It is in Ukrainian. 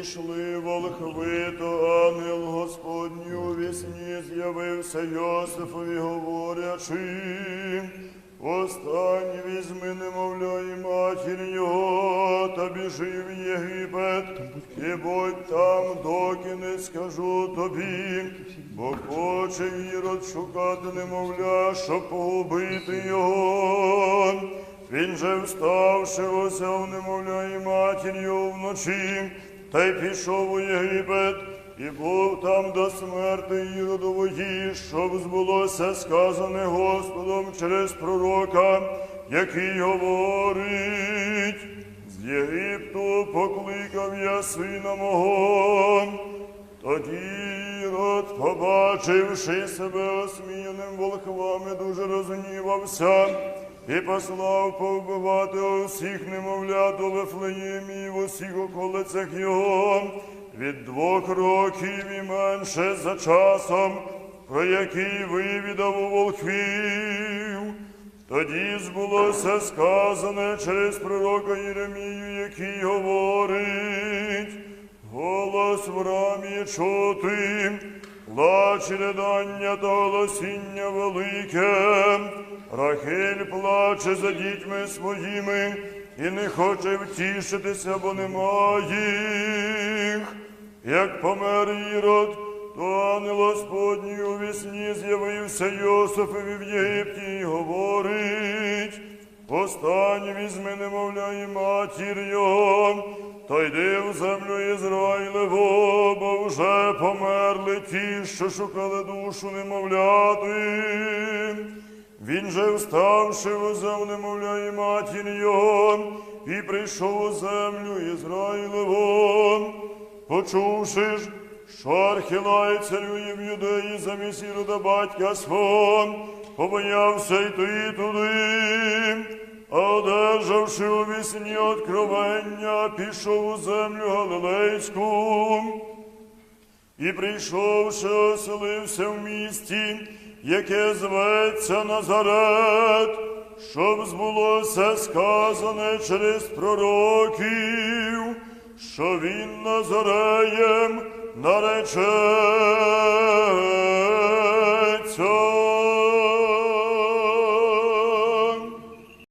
прийшли волхви, то ангел Господній у вісні з'явився Йосифові, говорячи, Остань візьми немовля і матір його, та біжи в Єгипет, і будь там, доки не скажу тобі, бо хоче Ірод шукати немовля, щоб погубити його. Він же вставши, осяв немовля і матір його вночі, та й пішов у Єгипет, і був там до смерти Іродової, щоб збулося сказане Господом через пророка, який говорить, з Єгипту покликав я сина мого. Тоді Ірод, побачивши себе осміяним волхвами, дуже розгнівався і послав повбивати усіх немовлят у Вифлеємі і в усіх околицях його від двох років і менше за часом, про який вивідав у волхвів. Тоді збулося сказане через пророка Єремію, який говорить, голос в рамі чути, плач і ридання та голосіння велике. Рахиль плаче за дітьми своїми і не хоче втішитися, бо немає їх. Як помер Ірод, то ангел Господній у вісні з'явився Йосифові в Єгипті і говорить, Постань візьми немовля і матір його, та йди в землю Ізраїлеву, вже померли ті, що шукали душу немовляти. Він же вставши возив немовля і матір його, і прийшов у землю Ізраїлеву. Почувши ж, що Архілай царює в юдеї замість Ірода батька свого, побоявся йти туди, а одержавши у вісні откровення, пішов у землю Галилейську. І прийшовши, оселився в місті, яке зветься Назарет, щоб збулося сказане через пророків, що він Назареєм наречеться.